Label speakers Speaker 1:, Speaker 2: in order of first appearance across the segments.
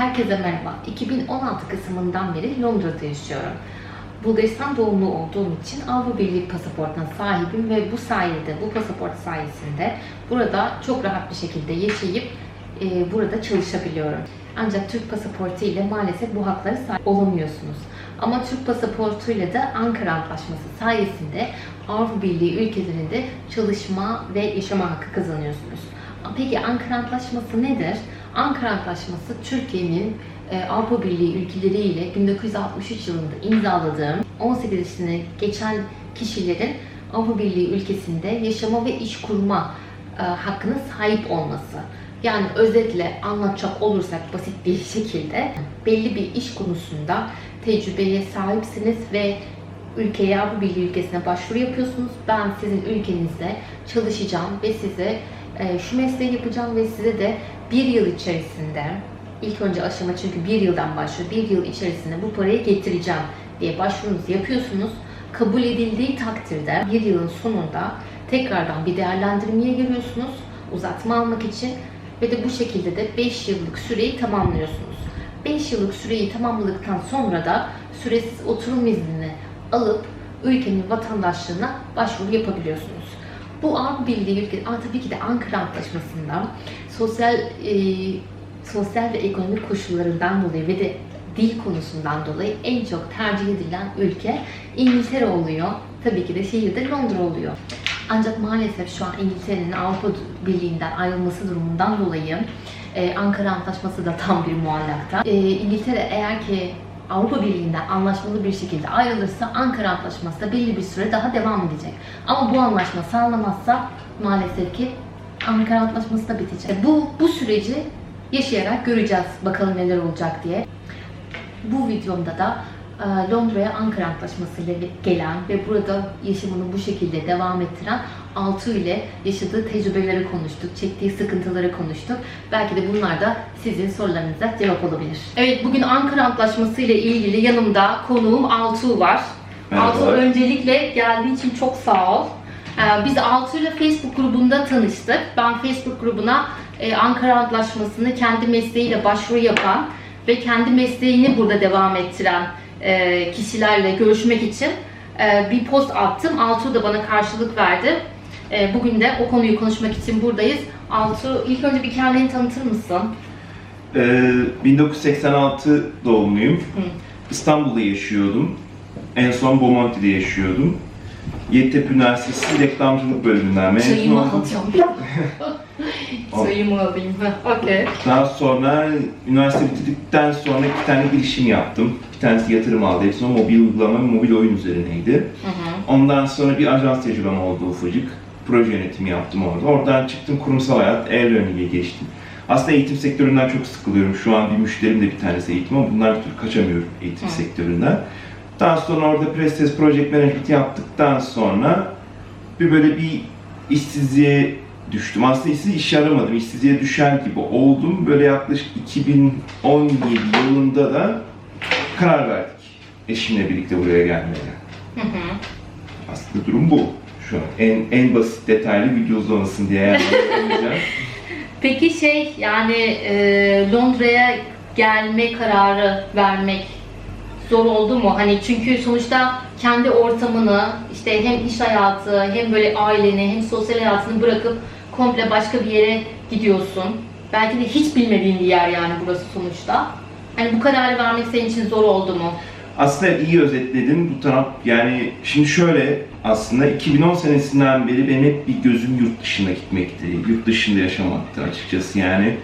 Speaker 1: Herkese merhaba. 2016 Kasım'ından beri Londra'da yaşıyorum. Bulgaristan doğumlu olduğum için Avrupa Birliği pasaportuna sahibim ve bu sayede, bu pasaport sayesinde burada çok rahat bir şekilde yaşayıp e, burada çalışabiliyorum. Ancak Türk pasaportu ile maalesef bu haklara sahip olamıyorsunuz. Ama Türk pasaportuyla da Ankara Antlaşması sayesinde Avrupa Birliği ülkelerinde çalışma ve yaşama hakkı kazanıyorsunuz. Peki Ankara Antlaşması nedir? Ankara Antlaşması Türkiye'nin e, Avrupa Birliği ülkeleriyle 1963 yılında imzaladığım 18 yaşını geçen kişilerin Avrupa Birliği ülkesinde yaşama ve iş kurma e, hakkına sahip olması. Yani özetle anlatacak olursak basit bir şekilde belli bir iş konusunda tecrübeye sahipsiniz ve ülkeye Avrupa Birliği ülkesine başvuru yapıyorsunuz. Ben sizin ülkenizde çalışacağım ve size şu mesleği yapacağım ve size de bir yıl içerisinde ilk önce aşama çünkü bir yıldan başlıyor. Bir yıl içerisinde bu parayı getireceğim diye başvurunuzu yapıyorsunuz. Kabul edildiği takdirde bir yılın sonunda tekrardan bir değerlendirmeye giriyorsunuz. Uzatma almak için ve de bu şekilde de 5 yıllık süreyi tamamlıyorsunuz. 5 yıllık süreyi tamamladıktan sonra da süresiz oturum iznini alıp ülkenin vatandaşlığına başvuru yapabiliyorsunuz. Bu Avrupa Birliği ülke, Aa, tabii ki de Ankara Antlaşması'nda sosyal e, sosyal ve ekonomik koşullarından dolayı ve de dil konusundan dolayı en çok tercih edilen ülke İngiltere oluyor. Tabii ki de şehir de Londra oluyor. Ancak maalesef şu an İngiltere'nin Avrupa Birliği'nden ayrılması durumundan dolayı e, Ankara Antlaşması da tam bir muallakta. E, İngiltere eğer ki Avrupa Birliği'nden anlaşmalı bir şekilde ayrılırsa Ankara Antlaşması da belli bir süre daha devam edecek. Ama bu anlaşma sağlanamazsa maalesef ki Ankara Antlaşması da bitecek. Bu, bu süreci yaşayarak göreceğiz bakalım neler olacak diye. Bu videomda da e, Londra'ya Ankara Antlaşması ile gelen ve burada yaşamını bu şekilde devam ettiren Altu ile yaşadığı tecrübeleri konuştuk, çektiği sıkıntıları konuştuk. Belki de bunlar da sizin sorularınıza cevap olabilir. Evet, bugün Ankara Antlaşması ile ilgili yanımda konuğum Altu var.
Speaker 2: Merhaba.
Speaker 1: Altu öncelikle geldiği için çok sağ ol. Ee, Biz Altu ile Facebook grubunda tanıştık. Ben Facebook grubuna e, Ankara Antlaşması'nı kendi mesleğiyle başvuru yapan ve kendi mesleğini burada devam ettiren e, kişilerle görüşmek için e, bir post attım. Altu da bana karşılık verdi. E, Bugün de o konuyu konuşmak için buradayız. Altu ilk önce bir kendini tanıtır mısın?
Speaker 2: Ee, 1986 doğumluyum. İstanbul'da yaşıyordum. En son Bomonti'de yaşıyordum. Yeditepe Üniversitesi Reklamcılık bölümünden mezun
Speaker 1: Çayımı
Speaker 2: oldum.
Speaker 1: alacağım. Çayımı alayım. Okey.
Speaker 2: Daha sonra üniversite bitirdikten sonra iki tane girişim yaptım. Bir tanesi yatırım aldı. Hepsi mobil uygulama ve mobil oyun üzerineydi.
Speaker 1: Hı hı.
Speaker 2: Ondan sonra bir ajans tecrübem oldu ufacık. Proje yönetimi yaptım orada. Oradan çıktım kurumsal hayat, e-learning'e geçtim. Aslında eğitim sektöründen çok sıkılıyorum. Şu an bir müşterim de bir tanesi eğitim ama bunlar bir türlü kaçamıyorum eğitim
Speaker 1: Hı.
Speaker 2: sektöründen. Daha sonra orada Prestes Project Management yaptıktan sonra bir böyle bir işsizliğe düştüm. Aslında işsiz iş aramadım. İşsizliğe düşer gibi oldum. Böyle yaklaşık 2017 yılında da karar verdik. Eşimle birlikte buraya gelmeye.
Speaker 1: Hı hı.
Speaker 2: Aslında durum bu. Şu an en en basit detaylı video uzamasın diye.
Speaker 1: Peki şey yani e, Londra'ya gelme kararı vermek zor oldu mu? Hani çünkü sonuçta kendi ortamını işte hem iş hayatı hem böyle aileni hem sosyal hayatını bırakıp komple başka bir yere gidiyorsun. Belki de hiç bilmediğin bir yer yani burası sonuçta. Hani bu kararı vermek senin için zor oldu mu?
Speaker 2: Aslında iyi özetledin bu taraf. Yani şimdi şöyle aslında 2010 senesinden beri benim hep bir gözüm yurt dışına gitmekti. Yurt dışında yaşamaktı açıkçası yani.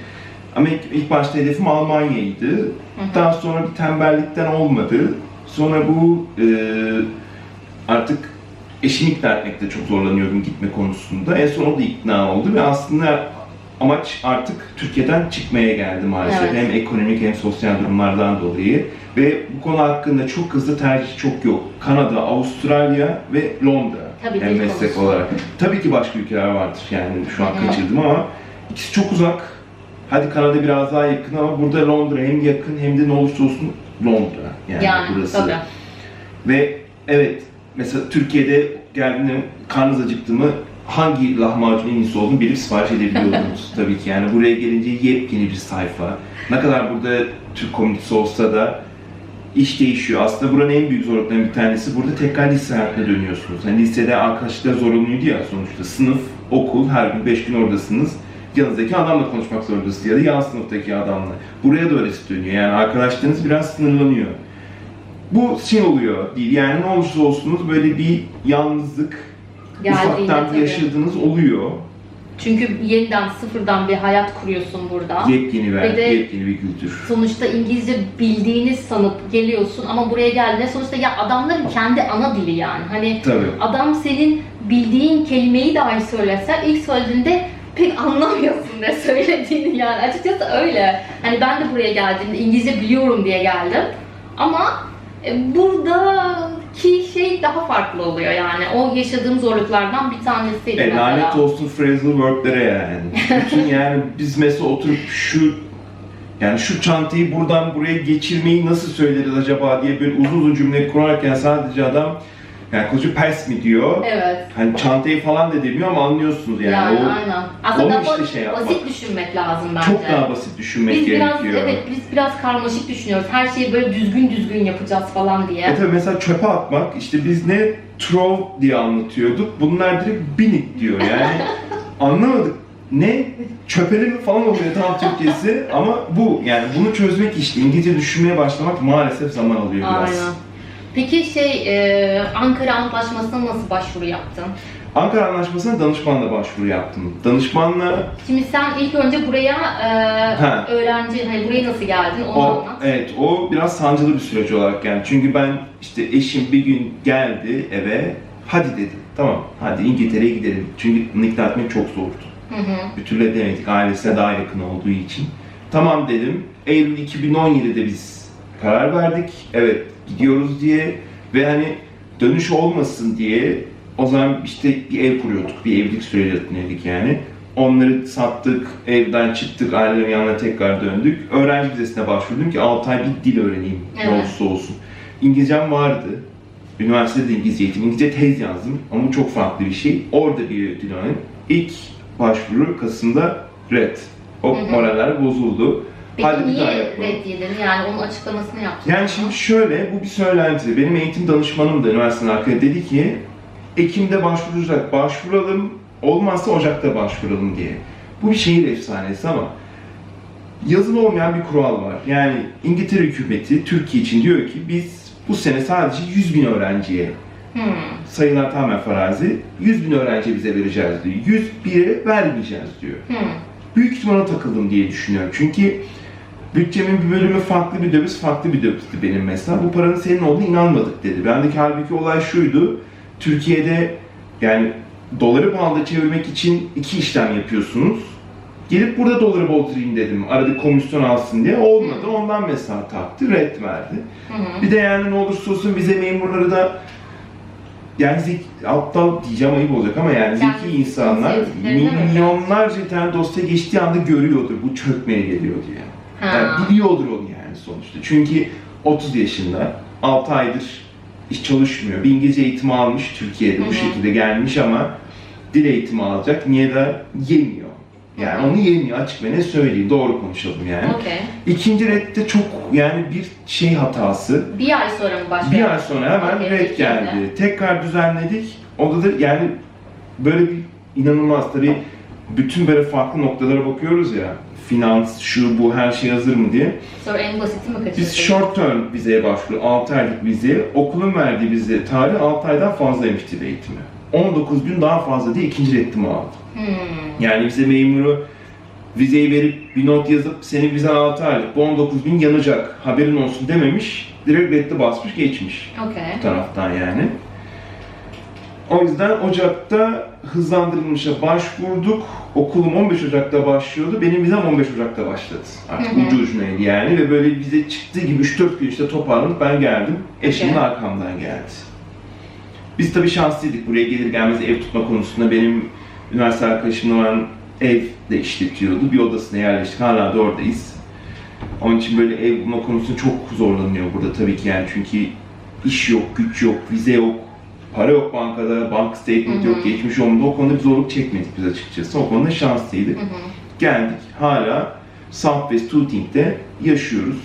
Speaker 2: Ama ilk, ilk başta hedefim Almanya'ydı. Daha sonra bir tembellikten olmadı. Sonra bu e, artık eşimi ikna etmekte çok zorlanıyordum gitme konusunda. En son o da ikna oldu ve aslında amaç artık Türkiye'den çıkmaya geldi maalesef.
Speaker 1: Evet.
Speaker 2: Hem ekonomik hem sosyal durumlardan dolayı. Ve bu konu hakkında çok hızlı tercih çok yok. Kanada, Avustralya ve Londra.
Speaker 1: Tabii,
Speaker 2: hem meslek
Speaker 1: konusu.
Speaker 2: olarak. Tabii ki başka ülkeler vardır yani şu an kaçırdım ama ikisi çok uzak. Hadi Kanada biraz daha yakın ama burada Londra hem yakın hem de ne olursa olsun Londra yani,
Speaker 1: Yani
Speaker 2: burası.
Speaker 1: tabii.
Speaker 2: Ve evet mesela Türkiye'de geldiğinde karnınız acıktı mı hangi lahmacun en iyisi olduğunu bilip sipariş edebiliyordunuz tabii ki. Yani buraya gelince yepyeni bir sayfa. Ne kadar burada Türk komünitesi olsa da iş değişiyor. Aslında buranın en büyük zorluklarından bir tanesi burada tekrar lise hayatına dönüyorsunuz. Hani lisede arkadaşlıklar zorunluydu ya sonuçta. Sınıf, okul, her gün 5 gün oradasınız. Yanınızdaki adamla konuşmak zorundasınız ya da yan sınıftaki adamla. Buraya da öylesi dönüyor. Yani arkadaşlarınız biraz sınırlanıyor. Bu şey oluyor değil. Yani ne olursa olsunuz böyle bir yalnızlık
Speaker 3: Geldiğinde
Speaker 2: ufaktan bir
Speaker 3: tabii.
Speaker 2: yaşadığınız oluyor.
Speaker 3: Çünkü yeniden sıfırdan bir hayat kuruyorsun burada.
Speaker 2: Yepyeni bir,
Speaker 3: Ve de-
Speaker 2: yepyeni bir kültür.
Speaker 3: Sonuçta İngilizce bildiğini sanıp geliyorsun ama buraya geldiğinde sonuçta ya adamların kendi ana dili yani. Hani
Speaker 2: Tabii.
Speaker 3: adam senin bildiğin kelimeyi dahi söylese ilk söylediğinde pek anlamıyorsun ne söylediğini yani. Açıkçası öyle. Hani ben de buraya geldiğimde İngilizce biliyorum diye geldim. Ama e, buradaki şey daha farklı oluyor yani. O yaşadığım zorluklardan bir tanesiydi
Speaker 2: E,
Speaker 3: mesela.
Speaker 2: lanet olsun phrasal work'lere yani. Bütün yani biz mesela oturup şu yani şu çantayı buradan buraya geçirmeyi nasıl söyleriz acaba diye böyle uzun uzun cümle kurarken sadece adam yani koca pers mi diyor.
Speaker 3: Evet.
Speaker 2: Hani çantayı falan da demiyor ama anlıyorsunuz yani.
Speaker 3: Yani,
Speaker 2: o
Speaker 3: aynen. Aslında
Speaker 2: işte
Speaker 3: basit,
Speaker 2: şey yapmak.
Speaker 3: basit düşünmek lazım bence.
Speaker 2: çok daha basit düşünmek
Speaker 3: Biz biraz
Speaker 2: gerekiyor.
Speaker 3: evet biz biraz karmaşık düşünüyoruz. Her şeyi böyle düzgün düzgün yapacağız falan diye.
Speaker 2: E tabii mesela çöpe atmak, işte biz ne throw diye anlatıyorduk, bunlar direkt binik diyor yani. Anlamadık. Ne? Çöpeli mi falan oluyor tam Türkçesi ama bu yani bunu çözmek işte İngilizce düşünmeye başlamak maalesef zaman alıyor biraz.
Speaker 3: Aynen. Peki şey e, Ankara Antlaşması'na nasıl başvuru yaptın?
Speaker 2: Ankara Anlaşması'na danışmanla başvuru yaptım. Danışmanla
Speaker 3: Şimdi sen ilk önce buraya e,
Speaker 2: Ha.
Speaker 3: öğrenci, hani buraya nasıl geldin onu
Speaker 2: o
Speaker 3: anlat.
Speaker 2: evet o biraz sancılı bir süreç olarak yani çünkü ben işte eşim bir gün geldi eve hadi dedi tamam hadi İngiltere'ye gidelim çünkü ikna etmek çok zordu.
Speaker 3: Hı hı.
Speaker 2: bir türlü edemedik ailesine daha yakın olduğu için. Tamam dedim. Eylül 2017'de biz karar verdik. Evet gidiyoruz diye ve hani dönüş olmasın diye o zaman işte bir ev kuruyorduk. Bir evlilik süreci dinledik yani. Onları sattık, evden çıktık, ailelerin yanına tekrar döndük. Öğrenci vizesine başvurdum ki 6 ay bir dil öğreneyim ne
Speaker 3: Evet.
Speaker 2: olursa olsun. İngilizcem vardı. Üniversitede İngilizce eğitim, İngilizce tez yazdım ama çok farklı bir şey. Orada bir dil öğrendim. İlk başvuru Kasım'da red. O moraller bozuldu.
Speaker 3: Peki
Speaker 2: Hadi bir daha
Speaker 3: niye
Speaker 2: yapalım.
Speaker 3: red yedin? Yani onun açıklamasını yaptın.
Speaker 2: Yani şimdi şöyle, bu bir söylenti. Benim eğitim danışmanım da üniversitenin arkadaşı dedi ki Ekim'de başvuracak, başvuralım, olmazsa Ocak'ta başvuralım diye. Bu bir şehir efsanesi ama yazılı olmayan bir kural var. Yani İngiltere hükümeti Türkiye için diyor ki biz bu sene sadece 100 bin öğrenciye
Speaker 3: Hmm.
Speaker 2: sayılar tamamen farazi. 100 bin öğrenci bize vereceğiz diyor. 101'e vermeyeceğiz diyor.
Speaker 3: Hmm.
Speaker 2: Büyük ihtimalle takıldım diye düşünüyorum. Çünkü bütçemin bir bölümü farklı bir döviz, farklı bir dövizdi benim mesela. Bu paranın senin olduğuna inanmadık dedi. Bendeki halbuki olay şuydu. Türkiye'de yani doları pahalı çevirmek için iki işlem yapıyorsunuz. Gelip burada doları bozdurayım dedim. Arada komisyon alsın diye. Olmadı. Ondan mesela taktı. Red verdi.
Speaker 3: Hı hı.
Speaker 2: Bir de yani ne olursa olsun vize memurları da yani zek- aptal diyeceğim ayıp olacak ama yani zeki
Speaker 3: Yani
Speaker 2: insanlar milyonlarca tane dosya geçtiği anda görüyordur bu çökmeye geliyor diye.
Speaker 3: Ha.
Speaker 2: Yani biliyordur onu yani sonuçta. Çünkü 30 yaşında 6 aydır hiç çalışmıyor. Bir İngilizce eğitimi almış Türkiye'de
Speaker 3: Hı
Speaker 2: bu şekilde gelmiş ama dil eğitimi alacak. Niye de yemiyor. Yani onu yemiyor açık ve ne söyleyeyim doğru konuşalım yani.
Speaker 3: Okey.
Speaker 2: İkinci redde çok yani bir şey hatası.
Speaker 3: Bir ay sonra mı başladın?
Speaker 2: Bir ay sonra hemen
Speaker 3: Okey,
Speaker 2: red geldi. Tekrar düzenledik. O da yani böyle bir inanılmaz tabii bütün böyle farklı noktalara bakıyoruz ya. Finans, şu bu her şey hazır mı diye.
Speaker 3: Sonra en basiti mi kaçırdın?
Speaker 2: Biz short term vizeye başvurduk. 6 aylık vizeye. Okulun verdiği vize tarihi 6 aydan fazlaymış dil eğitimi. 19 gün daha fazla diye ikinci reddimi aldım.
Speaker 3: Hmm.
Speaker 2: Yani vize memuru vizeyi verip bir not yazıp senin vizen 6 aylık bu 19 gün yanacak haberin olsun dememiş. Direkt reddi basmış geçmiş
Speaker 3: Okey.
Speaker 2: bu taraftan yani. O yüzden Ocak'ta hızlandırılmışa başvurduk. Okulum 15 Ocak'ta başlıyordu. Benim vizem 15 Ocak'ta başladı. Artık
Speaker 3: Hı hı.
Speaker 2: ucu ucunaydı yani ve böyle vize çıktığı gibi 3-4 gün işte toparlanıp ben geldim. Eşim de arkamdan geldi. Biz tabii şanslıydık buraya gelir gelmez ev tutma konusunda. Benim üniversite arkadaşımla olan ev de işletiyordu. Bir odasına yerleştik. Hala da oradayız. Onun için böyle ev bulma konusunda çok zorlanıyor burada tabii ki yani çünkü iş yok, güç yok, vize yok. Para yok bankada, bank statement yok, geçmiş olmadı. O konuda bir zorluk çekmedik biz açıkçası. O konuda şanslıydık.
Speaker 3: Hı hı.
Speaker 2: Geldik hala Southwest Tooting'de yaşıyoruz.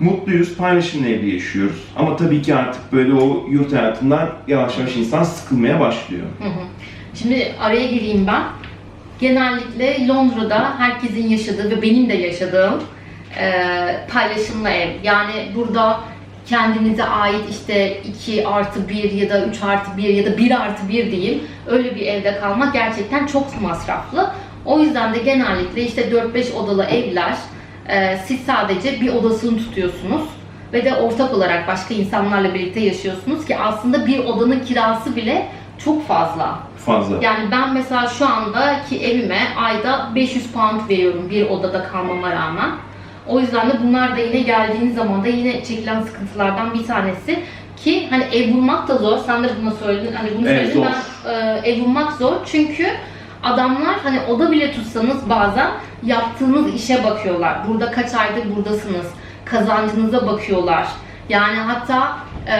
Speaker 2: Mutluyuz, paylaşımla evli yaşıyoruz. Ama tabii ki artık böyle o yurt hayatından yavaş yavaş insan sıkılmaya başlıyor.
Speaker 3: Hı hı. Şimdi araya gireyim ben. Genellikle Londra'da herkesin yaşadığı ve benim de yaşadığım e, paylaşımlı ev. Yani burada kendinize ait işte 2 artı 1 ya da 3 artı 1 ya da 1 artı 1 diyeyim öyle bir evde kalmak gerçekten çok masraflı. O yüzden de genellikle işte 4-5 odalı evler e, siz sadece bir odasını tutuyorsunuz ve de ortak olarak başka insanlarla birlikte yaşıyorsunuz ki aslında bir odanın kirası bile çok fazla.
Speaker 2: Fazla.
Speaker 3: Yani ben mesela şu andaki evime ayda 500 pound veriyorum bir odada kalmama rağmen. O yüzden de bunlar da yine geldiğiniz zaman da yine çekilen sıkıntılardan bir tanesi. Ki hani ev bulmak da zor. Sen de bunu söyledin. Hani bunu
Speaker 2: Evet,
Speaker 3: söyledin. Ben e, ev bulmak zor. Çünkü adamlar hani oda bile tutsanız bazen yaptığınız işe bakıyorlar. Burada kaç aydır buradasınız. Kazancınıza bakıyorlar. Yani hatta e,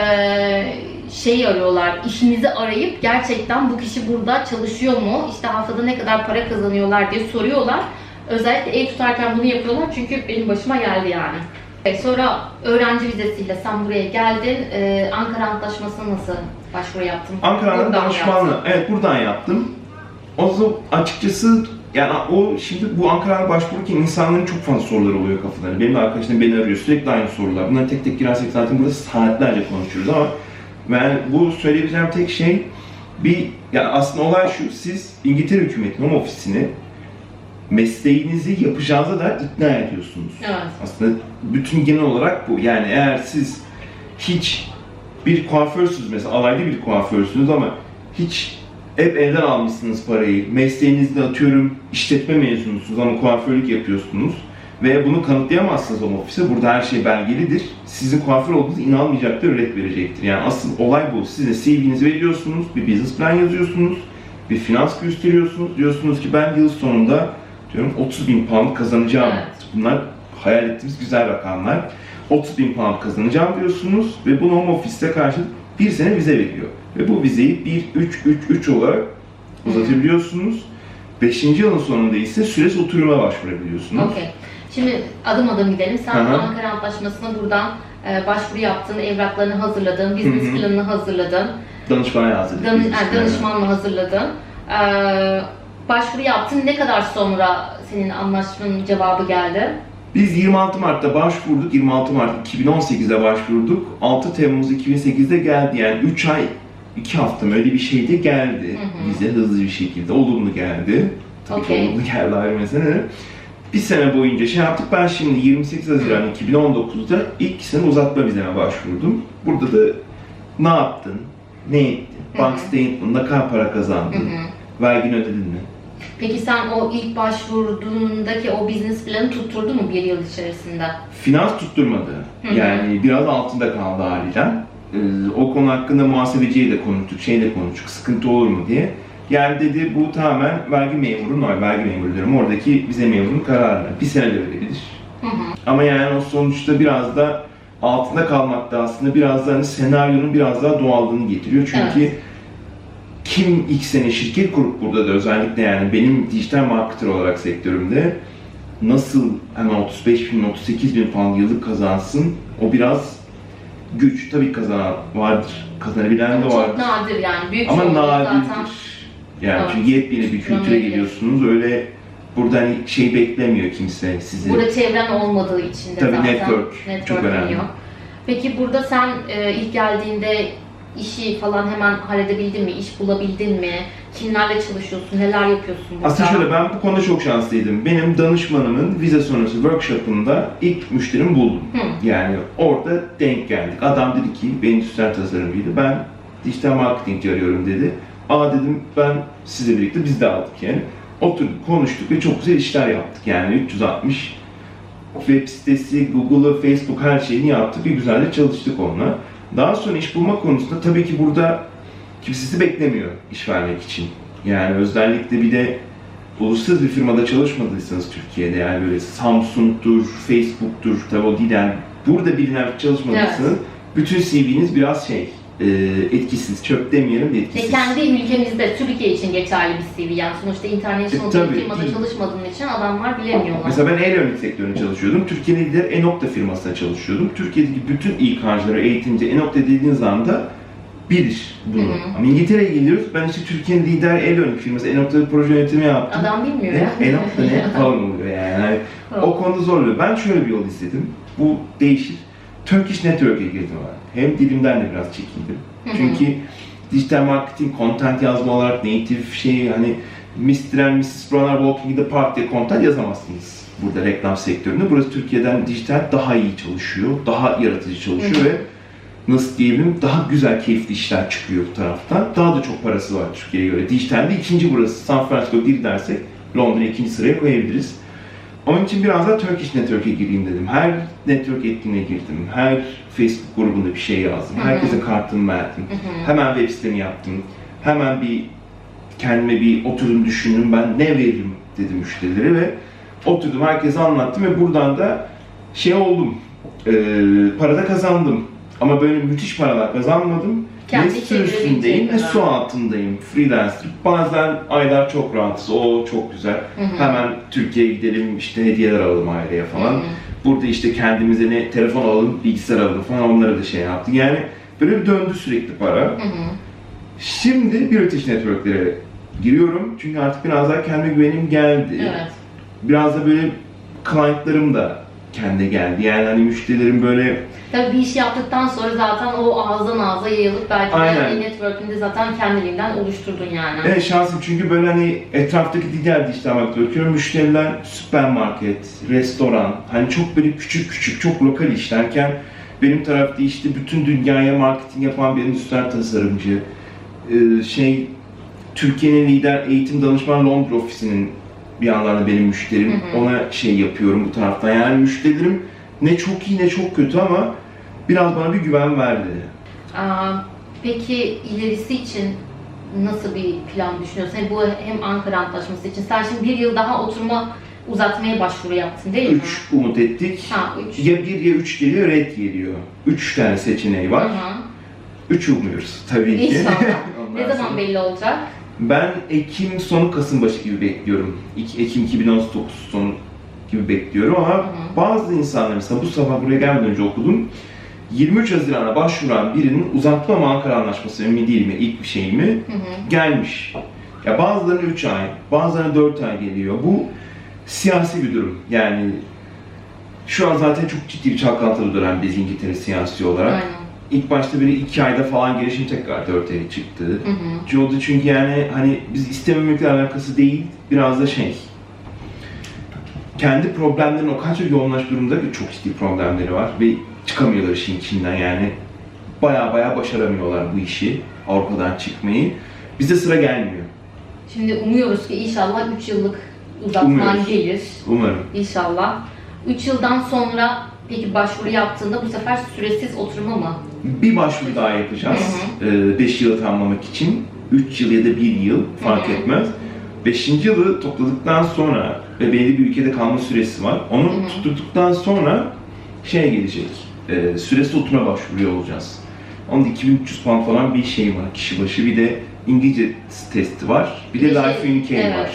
Speaker 3: şey arıyorlar, işinizi arayıp gerçekten bu kişi burada çalışıyor mu, işte haftada ne kadar para kazanıyorlar diye soruyorlar. Özellikle ev tutarken bunu yapıyorlar çünkü benim başıma geldi yani. E, Sonra öğrenci vizesiyle sen buraya geldin. Ee, Ankara Antlaşması'na nasıl başvuru yaptın?
Speaker 2: Ankara'da
Speaker 3: Buradan mı
Speaker 2: danışmanlığı,
Speaker 3: yaptın?
Speaker 2: evet buradan yaptım. O zaman açıkçası yani o şimdi bu Ankara'ya başvururken insanların çok fazla soruları oluyor kafalarında. Benim de arkadaşlarım beni arıyor sürekli aynı sorular. Bunları tek tek girersek zaten burada saatlerce konuşuruz ama ben bu söyleyebileceğim tek şey bir yani aslında olay şu siz İngiltere hükümetinin home ofisini mesleğinizi yapacağınıza da ikna ediyorsunuz.
Speaker 3: Evet.
Speaker 2: Aslında bütün genel olarak bu. Yani eğer siz hiç bir kuaförsünüz mesela alaylı bir kuaförsünüz ama hiç hep evden almışsınız parayı. Mesleğinizde atıyorum işletme mezunusunuz ama kuaförlük yapıyorsunuz. Ve bunu kanıtlayamazsınız o ofise. Burada her şey belgelidir. Sizin kuaför olduğunuz inanmayacaktır, red verecektir. Yani asıl olay bu. Siz de CV'nizi veriyorsunuz, bir business plan yazıyorsunuz, bir finans gösteriyorsunuz. Diyorsunuz ki ben yıl sonunda diyorum 30 bin pound kazanacağım.
Speaker 3: Evet.
Speaker 2: Bunlar hayal ettiğimiz güzel rakamlar. 30 bin pound kazanacağım diyorsunuz ve bunu home office'te karşılık bir sene vize veriyor. Ve bu vizeyi 1-3-3-3 olarak uzatabiliyorsunuz. 5. yılın sonunda ise süresiz oturuma başvurabiliyorsunuz.
Speaker 3: Okey. Şimdi adım adım gidelim. Sen
Speaker 2: hı.
Speaker 3: Ankara Antlaşması'na buradan e, başvuru yaptın, evraklarını hazırladın, business planını hazırladın,
Speaker 2: Danışmana yazdık.
Speaker 3: danış, yani danışmanla hazırladın. E, başvuru yaptın. Ne kadar sonra senin anlaşmanın cevabı geldi?
Speaker 2: Biz 26 Mart'ta başvurduk. 26 Mart 2018'de başvurduk. 6 Temmuz 2008'de geldi. Yani 3 ay, 2 hafta öyle bir şeyde geldi.
Speaker 3: Hı hı.
Speaker 2: Bize hızlı bir şekilde. Olumlu geldi. Tabii
Speaker 3: Okey.
Speaker 2: ki olumlu geldi ayrı mesele. Bir sene boyunca şey yaptık. Ben şimdi 28 Haziran 2019'da ilk sene uzatma vizeme başvurdum. Burada da ne yaptın? Ne ettin? Bank statement, ne kadar para kazandın? Vergini ödedin mi?
Speaker 3: Peki sen o ilk başvurduğundaki o business planı tutturdun mu bir yıl içerisinde?
Speaker 2: Finans tutturmadı.
Speaker 3: Hı hı.
Speaker 2: Yani biraz altında kaldı haliyle. Ee, o konu hakkında muhasebeciye de konuştuk, şey de konuştuk, sıkıntı olur mu diye. Yani dedi bu tamamen vergi memuru, normal vergi memuru diyorum, oradaki vize memurunun kararı. Bir sene de verebilir.
Speaker 3: Hı hı.
Speaker 2: Ama yani o sonuçta biraz da altında kalmak da aslında biraz da hani senaryonun biraz daha doğallığını getiriyor. Çünkü
Speaker 3: Evet.
Speaker 2: Kim ilk sene şirket kurup burada da özellikle yani benim dijital marketer olarak sektörümde nasıl hemen 35 bin, 38 bin pound yıllık kazansın o biraz güç. Tabii kazanan vardır, kazanabilen de
Speaker 3: Çok
Speaker 2: vardır.
Speaker 3: nadir yani. Büyük
Speaker 2: Ama nadirdir.
Speaker 3: zaten.
Speaker 2: Yani
Speaker 3: Evet.
Speaker 2: çünkü yepyeni bir kültüre geliyorsunuz. Öyle burada hani şey beklemiyor kimse sizi.
Speaker 3: Burada çevren olmadığı için de
Speaker 2: Tabii
Speaker 3: zaten
Speaker 2: network çok önemli.
Speaker 3: yok. Peki burada sen e, ilk geldiğinde işi falan hemen halledebildin mi? İş bulabildin mi? Kimlerle çalışıyorsun? Neler yapıyorsun burada?
Speaker 2: Aslında şöyle ben bu konuda çok şanslıydım. Benim danışmanımın vize sonrası workshop'ında ilk müşterimi buldum.
Speaker 3: Hı.
Speaker 2: Yani orada denk geldik. Adam dedi ki ben endüstriyel tasarımcıydı. Ben dijital marketing arıyorum dedi. Aa dedim ben sizle birlikte biz de aldık yani. Oturduk konuştuk ve çok güzel işler yaptık. Yani 360 web sitesi, Google'ı, Facebook her şeyini yaptık ve güzelce çalıştık onunla. Daha sonra iş bulma konusunda tabii ki burada kimse sizi beklemiyor iş vermek için. Yani özellikle bir de uluslararası bir firmada çalışmadıysanız Türkiye'de yani böyle Samsung'dur, Facebook'tur tabii o değil yani burada bilinen çalışmadıysanız bütün CV'niz biraz şey e, etkisiz, çöp demeyelim de
Speaker 3: Ve
Speaker 2: etkisiz.
Speaker 3: kendi ülkemizde, Türkiye için geçerli bir CV yani sonuçta international
Speaker 2: E, tabii,
Speaker 3: bir firmada
Speaker 2: değil.
Speaker 3: çalışmadığın için adamlar bilemiyorlar.
Speaker 2: Mesela ben e-learning sektöründe çalışıyordum. Türkiye'de lider e-nokta firmasında çalışıyordum. Türkiye'deki bütün İK'cıları, eğitimci e-nokta dediğiniz anda bilir bunu.
Speaker 3: Hı hı.
Speaker 2: Ama İngiltere'ye geliyoruz. Ben işte Türkiye'nin lider e-learning firması e-nokta proje yönetimi yaptım.
Speaker 3: Adam bilmiyor
Speaker 2: Ne?
Speaker 3: ya.
Speaker 2: E-nokta ne falan oluyor yani. Hani o konuda zorluyor. Ben şöyle bir yol istedim. Bu değişir. Turkish Network'e girdim ben. Hem dilimden de biraz
Speaker 3: hı.
Speaker 2: Çünkü dijital marketing, content yazma olarak native şey hani Mr. and Mrs. Brown'lar Walking the Park diye content yazamazsınız burada reklam sektöründe. Burası Türkiye'den dijital daha iyi çalışıyor, daha yaratıcı çalışıyor
Speaker 3: Hı
Speaker 2: ve nasıl diyebilirim daha güzel keyifli işler çıkıyor bu taraftan. Daha da çok parası var Türkiye'ye göre. Dijitalde ikinci burası. San Francisco bir dersek Londra ikinci sıraya koyabiliriz. Onun için biraz daha Turkish Network'e gireyim dedim. Her network etkinliğe girdim. Her Facebook grubunda bir şey yazdım. Herkese kartımı verdim. Hemen web sitemi yaptım. Hemen bir kendime bir oturdum düşündüm ben ne veririm dedim müşterilere ve oturdum herkese anlattım ve buradan da şey oldum. Ee, para da kazandım. Ama böyle müthiş paralar kazanmadım.
Speaker 3: Kendi
Speaker 2: üstündeyim ne
Speaker 3: kadar.
Speaker 2: su altındayım. Freelancer. Bazen aylar çok rahatsız. O çok güzel.
Speaker 3: Hı hı.
Speaker 2: Hemen Türkiye'ye gidelim işte hediyeler alalım aileye falan.
Speaker 3: Hı hı.
Speaker 2: Burada işte kendimize ne telefon alalım, bilgisayar alalım falan onlara da şey yaptık. Yani böyle bir döndü sürekli para.
Speaker 3: Hı hı.
Speaker 2: Şimdi British Network'lere giriyorum. Çünkü artık biraz daha kendi güvenim geldi.
Speaker 3: Evet.
Speaker 2: Biraz da böyle clientlarım da kendi geldi. Yani hani müşterilerim böyle
Speaker 3: Tabii bir iş yaptıktan sonra zaten o ağızdan ağza yayılıp belki
Speaker 2: Aynen.
Speaker 3: de network'ünde zaten kendiliğinden oluşturdun yani.
Speaker 2: Evet şansım çünkü böyle hani etraftaki diğer dijital bakıyorum. Müşteriler süpermarket, restoran, hani çok böyle küçük küçük, çok lokal işlerken benim tarafta işte bütün dünyaya marketing yapan bir endüstriyel tasarımcı, e, şey Türkiye'nin lider eğitim danışman Londra ofisinin bir yandan benim müşterim.
Speaker 3: Hı hı.
Speaker 2: Ona şey yapıyorum bu taraftan. Yani müşterilerim ne çok iyi ne çok kötü ama biraz bana bir güven verdi.
Speaker 3: Aa, peki ilerisi için nasıl bir plan düşünüyorsun? Yani bu hem Ankara Antlaşması için. Sen şimdi bir yıl daha oturma uzatmaya başvuru yaptın değil mi?
Speaker 2: 3 umut ettik.
Speaker 3: Ha, üç.
Speaker 2: Ya 1 ya 3 geliyor, red geliyor. 3 tane seçeneği var.
Speaker 3: Hı.
Speaker 2: 3 umuyoruz tabii ki.
Speaker 3: İnşallah. Ne zaman
Speaker 2: sonra-
Speaker 3: belli olacak?
Speaker 2: Ben Ekim sonu Kasım başı gibi bekliyorum. Ekim 2019 sonu gibi bekliyorum ama
Speaker 3: hı.
Speaker 2: bazı insanlar mesela bu sabah buraya gelmeden önce okudum. 23 Haziran'a başvuran birinin uzatma mı Ankara Anlaşması mı değil mi ilk bir şey mi
Speaker 3: Hı hı.
Speaker 2: gelmiş. Ya bazılarına 3 ay, bazılarına 4 ay geliyor. Bu siyasi bir durum. Yani şu an zaten çok ciddi bir çalkantılı dönemdeyiz İngiltere siyasi olarak.
Speaker 3: Aynen.
Speaker 2: İlk başta böyle 2 ayda falan gelişim tekrar 4 ay çıktı.
Speaker 3: Hı hı.
Speaker 2: Çünkü yani hani biz istememekle alakası değil, biraz da şey. Kendi problemlerin o kadar çok yoğunlaş durumda ki çok ciddi problemleri var ve çıkamıyorlar işin içinden yani. Baya baya başaramıyorlar bu işi, Avrupa'dan çıkmayı. Bize sıra gelmiyor.
Speaker 3: Şimdi umuyoruz ki inşallah 3 yıllık uzatman
Speaker 2: Umuyoruz.
Speaker 3: gelir.
Speaker 2: Umarım.
Speaker 3: İnşallah. 3 yıldan sonra peki başvuru yaptığında bu sefer süresiz oturma mı?
Speaker 2: Bir başvuru daha yapacağız. 5 yılı tamamlamak için. 3 yıl ya da 1 yıl fark etmez. 5. yılı topladıktan sonra ve belli bir ülkede kalma süresi var. Onu
Speaker 3: Hı hı.
Speaker 2: tutturduktan sonra şey gelecek. E, süresi oturma başvuruyor olacağız. Onun da 2300 puan falan bir şey var kişi başı. Bir de İngilizce testi var. Bir de
Speaker 3: de
Speaker 2: Life
Speaker 3: şey-
Speaker 2: in UK
Speaker 3: evet.
Speaker 2: var.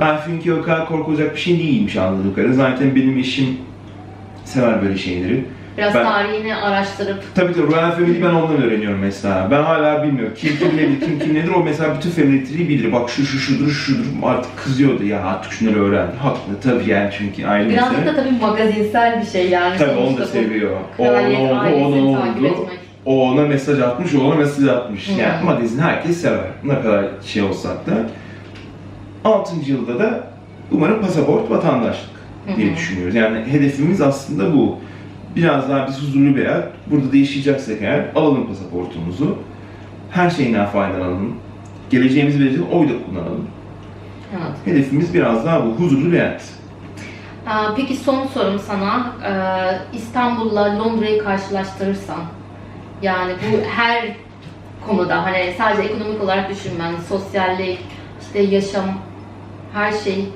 Speaker 2: Life in UK o kadar korkulacak bir şey değilmiş anladığım kadarıyla. Zaten benim eşim sever böyle şeyleri.
Speaker 3: Biraz
Speaker 2: Ben-
Speaker 3: tarihini araştırıp
Speaker 2: Tabii tabii Royal Family ben ondan öğreniyorum mesela. Ben hala bilmiyorum. Kim kim nedir, kim kim nedir o mesela bütün family'leri bilir. Bak şu şu şudur, şu şudur. Artık kızıyordu ya artık şunları öğrendi. Haklı tabii yani çünkü ayrı
Speaker 3: birazcık
Speaker 2: mesele.
Speaker 3: da tabii magazinsel bir şey yani.
Speaker 2: Tabii onu
Speaker 3: Sonuçta
Speaker 2: da
Speaker 3: bu
Speaker 2: seviyor. O
Speaker 3: Kraliyet
Speaker 2: oldu, o
Speaker 3: takip
Speaker 2: oldu. O ona mesaj atmış, o ona mesaj atmış.
Speaker 3: Hı.
Speaker 2: Yani magazin herkes sever. Ne kadar şey olsak da. 6. yılda da umarım pasaport vatandaşlık diye
Speaker 3: Hı hı.
Speaker 2: düşünüyoruz. Yani hedefimiz aslında bu. Biraz daha biz huzurlu bir hayat, burada da yaşayacaksak eğer alalım pasaportumuzu. Her şeyinden faydalanalım. Geleceğimizi verecek oy da kullanalım.
Speaker 3: Evet.
Speaker 2: Hedefimiz biraz daha bu, huzurlu bir hayat.
Speaker 3: Aa, Peki son sorum sana. Ee, İstanbul'la Londra'yı karşılaştırırsan, yani bu her konuda hani sadece ekonomik olarak düşünmen, sosyallik, işte yaşam, her şey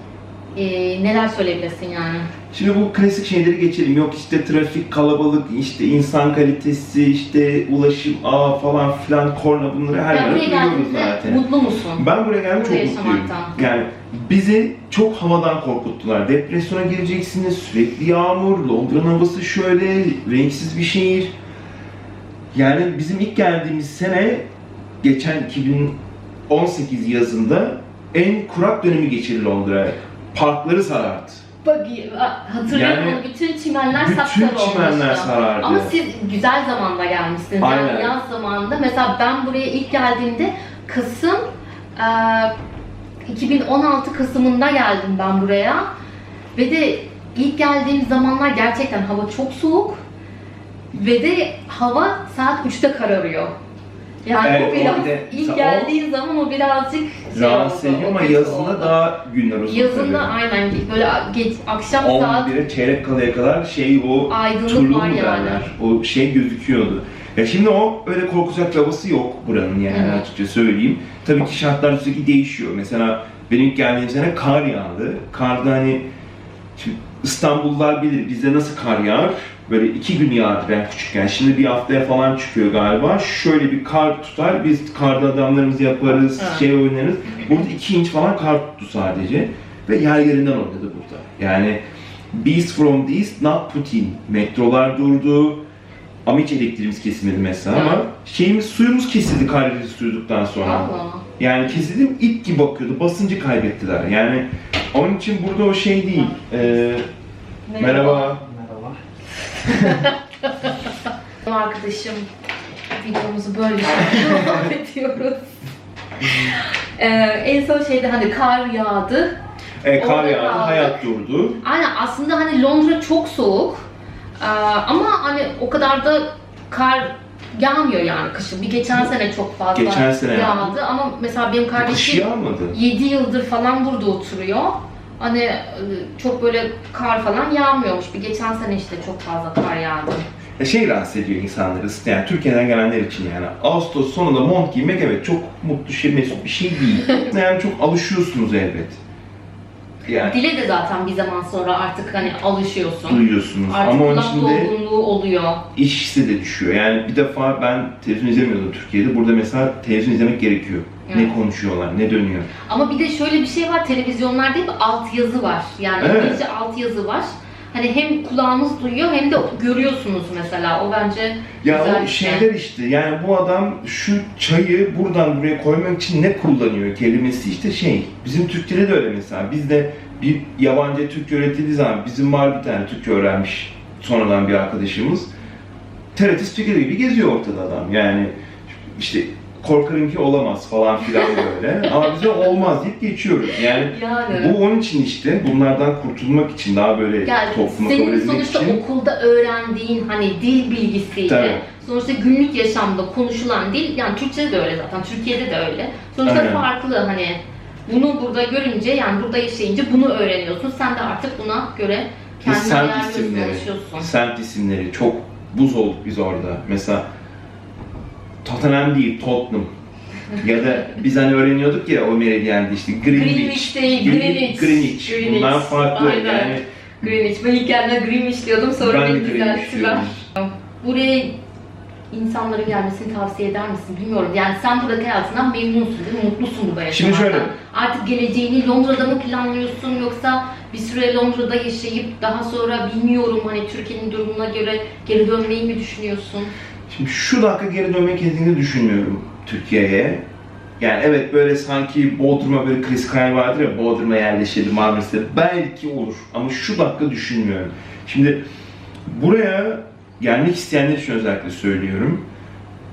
Speaker 3: ee, neler söyleyebilirsin yani?
Speaker 2: Şimdi bu klasik şeyleri geçelim. Yok işte trafik, kalabalık, işte insan kalitesi, işte ulaşım, ağ falan filan, korna bunları her yerde duyuyoruz zaten.
Speaker 1: mutlu musun?
Speaker 2: Ben buraya geldim çok mutluyum.
Speaker 1: yaşamaktan.
Speaker 2: Yani bizi çok havadan korkuttular. Depresyona gireceksiniz, sürekli yağmur, Londra'nın havası şöyle, renksiz bir şehir. Yani bizim ilk geldiğimiz sene, geçen 2018 yazında en kurak dönemi geçirdi Londra. Parkları sarardı.
Speaker 1: Hatırlıyorum
Speaker 2: Yani
Speaker 1: bütün çimenler
Speaker 2: bütün
Speaker 1: sapsarı
Speaker 2: çimenler
Speaker 1: olmuştu.
Speaker 2: sarardı.
Speaker 1: Ama siz güzel zamanda gelmişsiniz.
Speaker 2: Aynen.
Speaker 1: Yani yaz zamanında. Mesela ben buraya ilk geldiğimde Kasım eee, 2016 Kasım'ında geldim ben buraya. Ve de ilk geldiğim zamanlar gerçekten hava çok soğuk. Ve de hava saat 3'te kararıyor. Yani
Speaker 2: Evet,
Speaker 1: o
Speaker 2: o
Speaker 1: biraz
Speaker 2: bir de-
Speaker 1: ilk
Speaker 2: o-
Speaker 1: geldiğin zaman o birazcık şey
Speaker 2: Rahatsız
Speaker 1: oldu,
Speaker 2: ediyor ama
Speaker 1: kötü
Speaker 2: yazında
Speaker 1: oldu.
Speaker 2: daha günler uzun
Speaker 1: Yazında
Speaker 2: tabii.
Speaker 1: aynen böyle geç, akşam saat
Speaker 2: 11'e çeyrek kalaya kadar şey o
Speaker 1: Aydınlık
Speaker 2: turlu
Speaker 1: var
Speaker 2: mu
Speaker 1: yani.
Speaker 2: derler? O şey gözüküyordu. Ya şimdi o öyle korkacak havası yok buranın yani
Speaker 1: hı.
Speaker 2: açıkça söyleyeyim. Tabii ki şartlar sürekli değişiyor. Mesela benim ilk geldiğim sene kar yağdı. Karda hani şimdi İstanbullular bilir bizde nasıl kar yağar? Böyle iki gün yağdı ben küçükken. Şimdi bir haftaya falan çıkıyor galiba. Şöyle bir kar tutar. Biz karda adamlarımızı yaparız,
Speaker 1: Evet.
Speaker 2: şey oynarız. Burada iki inç falan kar tuttu sadece. Ve yer yerinden oynadı burada. Yani Beast from the East, not Putin. Metrolar durdu. Ama hiç elektriğimiz kesilmedi mesela ama
Speaker 1: Evet.
Speaker 2: şeyimiz suyumuz kesildi Karadeniz'i suyuduktan sonra.
Speaker 1: Allah.
Speaker 2: Yani kesildim ip gibi bakıyordu. Basıncı kaybettiler. Yani onun için burada o şey değil. Ee, merhaba.
Speaker 4: Merhaba.
Speaker 1: Arkadaşım videomuzu böyle devam ediyoruz. Ee, en son şeyde hani kar yağdı.
Speaker 2: E, kar
Speaker 1: Orada
Speaker 2: yağdı,
Speaker 1: kaldık.
Speaker 2: hayat durdu.
Speaker 1: Aynen aslında hani Londra çok soğuk. Ee, ama hani o kadar da kar yağmıyor yani kışın. Bir geçen sene çok fazla
Speaker 2: Geçen sene yağdı.
Speaker 1: yağdı ama mesela benim
Speaker 2: Kış
Speaker 1: kardeşim
Speaker 2: yağmadı.
Speaker 1: 7 yıldır falan burada oturuyor. Hani e, çok böyle kar falan yağmıyormuş. Bir geçen sene işte çok fazla kar yağdı.
Speaker 2: E, şey rahatsız ediyor insanları. Yani Türkiye'den gelenler için yani. Ağustos sonunda mont giymek evet çok mutlu şey, mesut bir şey değil. yani çok alışıyorsunuz elbet. Yani
Speaker 1: Dile de zaten bir zaman sonra artık hani alışıyorsun.
Speaker 2: duyuyorsunuz.
Speaker 1: Artık
Speaker 2: Ama onun içinde
Speaker 1: oluyor.
Speaker 2: iş hissi de düşüyor. Yani bir defa ben televizyon izlemiyordum Türkiye'de. Burada mesela televizyon izlemek gerekiyor. Ne
Speaker 1: Evet.
Speaker 2: konuşuyorlar, ne dönüyor.
Speaker 1: Ama bir de şöyle bir şey var, televizyonlarda hep alt yazı var. Yani
Speaker 2: Evet.
Speaker 1: İngilizce alt yazı var. Hani hem kulağınız duyuyor hem de görüyorsunuz mesela. O bence
Speaker 2: Ya
Speaker 1: güzel
Speaker 2: o
Speaker 1: şey.
Speaker 2: şeyler işte yani bu adam şu çayı buradan buraya koymak için ne kullanıyor kelimesi işte şey. Bizim Türkçe'de de öyle mesela. Bizde bir yabancı Türkçe öğretildiği zaman bizim var bir tane Türkçe öğrenmiş sonradan bir arkadaşımız. TRT spikeri gibi geziyor ortada adam. Yani işte korkarım ki olamaz falan filan böyle. Ama bize olmaz deyip geçiyoruz. Yani
Speaker 1: yani.
Speaker 2: bu onun için işte bunlardan kurtulmak için daha böyle
Speaker 1: Yani
Speaker 2: topluma kabul
Speaker 1: senin
Speaker 2: edilmek
Speaker 1: sonuçta
Speaker 2: için.
Speaker 1: okulda öğrendiğin hani dil bilgisiyle
Speaker 2: Tabii.
Speaker 1: sonuçta günlük yaşamda konuşulan dil yani Türkçe'de de öyle zaten Türkiye'de de öyle. Sonuçta
Speaker 2: Aynen.
Speaker 1: farklı hani bunu burada görünce yani burada yaşayınca bunu öğreniyorsun. Sen de artık buna göre
Speaker 2: Biz
Speaker 1: kendini
Speaker 2: semt isimleri, semt isimleri çok buz olduk biz orada. Mesela Tottenham değil, Tottenham. ya da biz hani öğreniyorduk ya o meridyende işte Greenwich.
Speaker 1: Greenwich değil,
Speaker 2: Green-
Speaker 1: Greenwich.
Speaker 2: Greenwich.
Speaker 1: Greenwich.
Speaker 2: Bunlar farklı.
Speaker 1: Aynen.
Speaker 2: Yani
Speaker 1: Greenwich. Ben ilk geldiğinde Greenwich diyordum sonra
Speaker 2: ben
Speaker 1: beni düzelttiler. Buraya insanların gelmesini tavsiye eder misin bilmiyorum. Yani sen buradaki hayatından memnunsun değil mi? Mutlusun burada
Speaker 2: Şimdi
Speaker 1: yaşamaktan.
Speaker 2: şöyle.
Speaker 1: Artık geleceğini Londra'da mı planlıyorsun yoksa bir süre Londra'da yaşayıp daha sonra bilmiyorum hani Türkiye'nin durumuna göre geri dönmeyi mi düşünüyorsun?
Speaker 2: Şimdi şu dakika geri dönmeyi kesinlikle düşünmüyorum Türkiye'ye. Yani evet böyle sanki Bodrum'a böyle Chris Kyle vardır ya Bodrum'a yerleşelim Marmaris'te belki olur ama şu dakika düşünmüyorum. Şimdi buraya gelmek isteyenler için özellikle söylüyorum.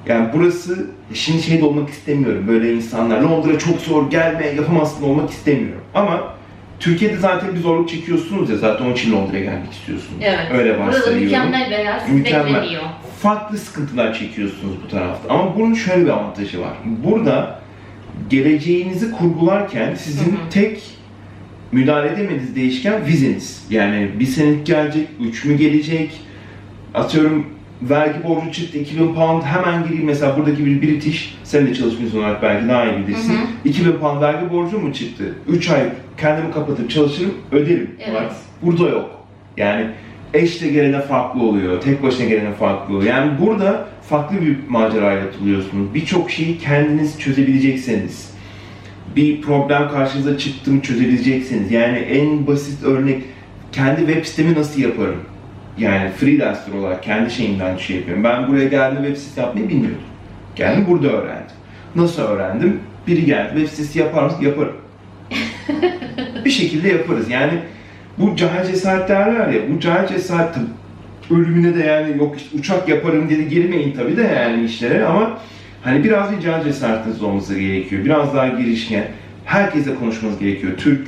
Speaker 2: Yani burası şimdi şeyde olmak istemiyorum böyle insanlar Londra çok zor gelme yapamazsın olmak istemiyorum. Ama Türkiye'de zaten bir zorluk çekiyorsunuz ya zaten onun için Londra'ya gelmek istiyorsunuz.
Speaker 1: Evet.
Speaker 2: Öyle
Speaker 1: Burada
Speaker 2: varsayıyorum.
Speaker 1: mükemmel bir hayat sizi
Speaker 2: Mükemmel.
Speaker 1: bekleniyor.
Speaker 2: Farklı sıkıntılar çekiyorsunuz bu tarafta. Ama bunun şöyle bir avantajı var. Burada geleceğinizi kurgularken sizin
Speaker 1: Hı hı.
Speaker 2: tek müdahale edemediğiniz değişken vizeniz. Yani bir senelik gelecek, üç mü gelecek, atıyorum vergi borcu çıktı 2000 pound hemen gireyim mesela buradaki bir British sen de çalışmıyorsun olarak belki daha iyi bilirsin.
Speaker 1: Hı hı.
Speaker 2: 2000 pound vergi borcu mu çıktı? 3 ay kendimi kapatıp çalışırım öderim.
Speaker 1: Evet.
Speaker 2: Burada yok. Yani eşle gelene farklı oluyor, tek başına gelene farklı oluyor. Yani burada farklı bir macerayla atılıyorsunuz. Birçok şeyi kendiniz çözebilecekseniz, bir problem karşınıza çıktı mı çözebileceksiniz. Yani en basit örnek, kendi web sitemi nasıl yaparım? Yani freelancer olarak kendi şeyimden şey yapıyorum. Ben buraya geldim web sitesi yapmayı bilmiyordum. Geldim burada öğrendim. Nasıl öğrendim? Biri geldi web sitesi yapar mısın? Yaparım. bir şekilde yaparız. Yani bu cahil cesaret derler ya, bu cahil cesaret ölümüne de yani yok işte uçak yaparım diye de girmeyin tabii de yani işlere ama hani biraz bir cahil cesaretiniz olması gerekiyor. Biraz daha girişken, herkesle konuşmanız gerekiyor. Türk,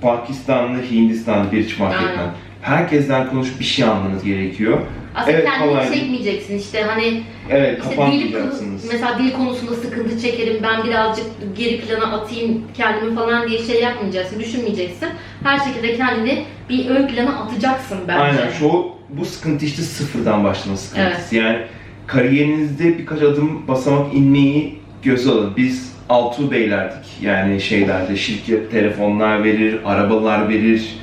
Speaker 2: Pakistanlı, Hindistanlı bir hiç fark
Speaker 1: Aynen.
Speaker 2: etmez. Herkesten konuşup bir şey almanız gerekiyor.
Speaker 1: Aslında
Speaker 2: Evet,
Speaker 1: kendini
Speaker 2: kolay.
Speaker 1: çekmeyeceksin işte hani
Speaker 2: Evet,
Speaker 1: İşte dil,
Speaker 2: kapanmayacaksınız.
Speaker 1: mesela dil konusunda sıkıntı çekerim, ben birazcık geri plana atayım kendimi falan diye şey yapmayacaksın, düşünmeyeceksin. Her şekilde kendini bir ön plana atacaksın bence.
Speaker 2: Aynen şu bu sıkıntı işte sıfırdan başlama sıkıntısı. Yani kariyerinizde birkaç adım basamak inmeyi göze alın. Biz Altuğ Beylerdik. Yani şeylerde şirket telefonlar verir, arabalar verir.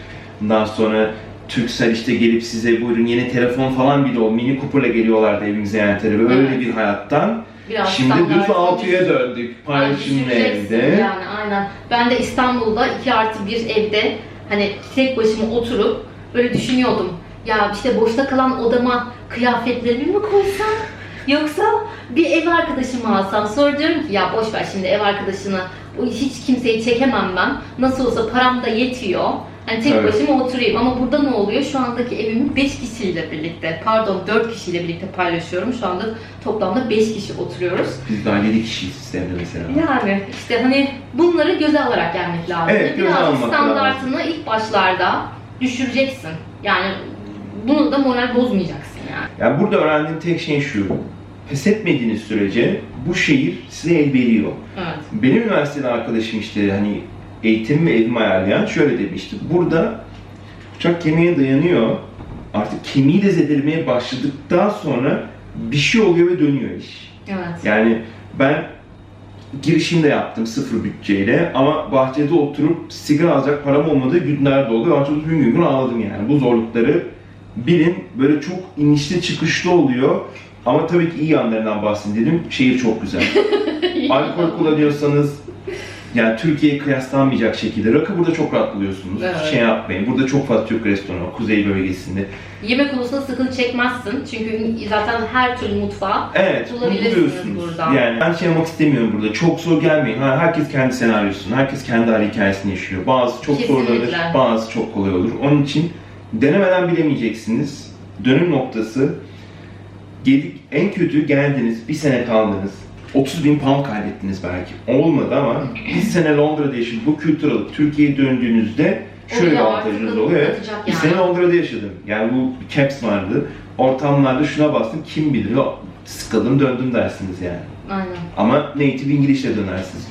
Speaker 2: Ondan sonra Türksel işte gelip size buyurun yeni telefon falan bile o Mini Cooper'la geliyorlardı evimize yani tabii. Öyle
Speaker 1: Evet.
Speaker 2: bir hayattan.
Speaker 1: Biraz
Speaker 2: Şimdi düz
Speaker 1: düş-
Speaker 2: döndük.
Speaker 1: Ay,
Speaker 2: Paylaşımlı evde.
Speaker 1: Yani aynen. Ben de İstanbul'da 2 artı bir evde hani tek başıma oturup böyle düşünüyordum. Ya işte boşta kalan odama kıyafetlerimi mi koysam? Yoksa bir ev arkadaşımı alsam? Sonra diyorum ki ya boş ver şimdi ev arkadaşını hiç kimseyi çekemem ben. Nasıl olsa param da yetiyor. Hani tek
Speaker 2: Evet.
Speaker 1: başıma oturayım ama burada ne oluyor? Şu andaki evimi 5 kişiyle birlikte, pardon 4 kişiyle birlikte paylaşıyorum. Şu anda toplamda 5 kişi oturuyoruz.
Speaker 2: Biz daha 7 kişiyiz sistemde mesela.
Speaker 1: Yani işte hani bunları göze alarak gelmek lazım.
Speaker 2: Evet, göze
Speaker 1: Birazcık
Speaker 2: almak
Speaker 1: standartını ilk başlarda düşüreceksin. Yani bunu da moral bozmayacaksın yani.
Speaker 2: Yani burada öğrendiğim tek şey şu. Pes etmediğiniz sürece bu şehir size el veriyor.
Speaker 1: Evet.
Speaker 2: Benim üniversitede arkadaşım işte hani eğitim ve evimi ayarlayan şöyle demişti. Burada uçak kemiğe dayanıyor. Artık kemiği de zedelemeye başladıktan sonra bir şey oluyor ve dönüyor iş.
Speaker 1: Evet.
Speaker 2: Yani ben girişimde yaptım sıfır bütçeyle ama bahçede oturup sigara alacak param olmadığı günler de oldu. Ben çok gün gün ağladım yani. Bu zorlukları bilin böyle çok inişli çıkışlı oluyor. Ama tabii ki iyi yanlarından bahsedeyim dedim. Şehir çok güzel. Alkol kullanıyorsanız yani Türkiye'ye kıyaslanmayacak şekilde rakı burada çok rahat buluyorsunuz.
Speaker 1: Evet.
Speaker 2: Şey yapmayın. Burada çok fazla Türk restoranı var, Kuzey bölgesinde.
Speaker 1: Yemek konusunda sıkıntı çekmezsin. Çünkü zaten her türlü mutfağı
Speaker 2: Evet,
Speaker 1: Bulabilirsiniz buradan.
Speaker 2: Yani ben şey yapmak istemiyorum burada. Çok zor gelmeyin. Ha, herkes kendi senaryosunu, herkes kendi hali hikayesini yaşıyor. Bazı çok zor
Speaker 1: Kesinlikle.
Speaker 2: olabilir, bazı çok kolay olur. Onun için denemeden bilemeyeceksiniz. Dönüm noktası, gelip en kötü geldiniz, bir sene kaldınız. 30 bin pound kaybettiniz belki. Olmadı ama bir sene Londra'da yaşadık. Bu kültür alıp Türkiye'ye döndüğünüzde şöyle bir avantajınız oluyor. Evet,
Speaker 1: atacak
Speaker 2: bir
Speaker 1: yani.
Speaker 2: sene Londra'da yaşadım. Yani bu caps vardı. Ortamlarda şuna bastım, kim bilir sıkıldım döndüm dersiniz yani.
Speaker 1: aynen
Speaker 2: Ama native İngilizce dönersiniz.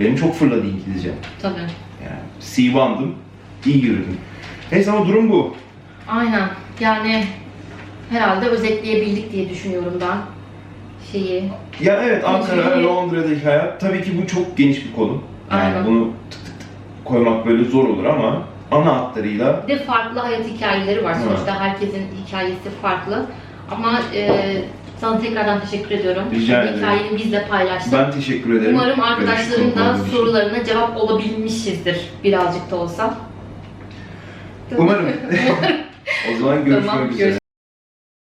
Speaker 2: Benim çok fırladı İngilizce.
Speaker 1: tabii.
Speaker 2: Yani C1'dım, iyi yürüdüm. Neyse ama durum bu.
Speaker 1: Aynen. Yani herhalde özetleyebildik diye düşünüyorum ben şeyi.
Speaker 2: Ya evet Ankara, Londra'daki hayat tabii ki bu çok geniş bir konu. Yani
Speaker 1: Aynen.
Speaker 2: bunu tık tık tık koymak böyle zor olur ama ana hatlarıyla
Speaker 1: Bir de farklı hayat hikayeleri var.
Speaker 2: Evet.
Speaker 1: Sonuçta herkesin hikayesi farklı. Ama e, sana tekrardan teşekkür ediyorum.
Speaker 2: Rica ederim.
Speaker 1: Hikayeni bizle paylaştın.
Speaker 2: ben teşekkür ederim.
Speaker 1: Umarım arkadaşların da sorularına cevap olabilmişizdir birazcık da olsa.
Speaker 2: Umarım. o zaman görüşmek
Speaker 1: Tamam,
Speaker 2: üzere.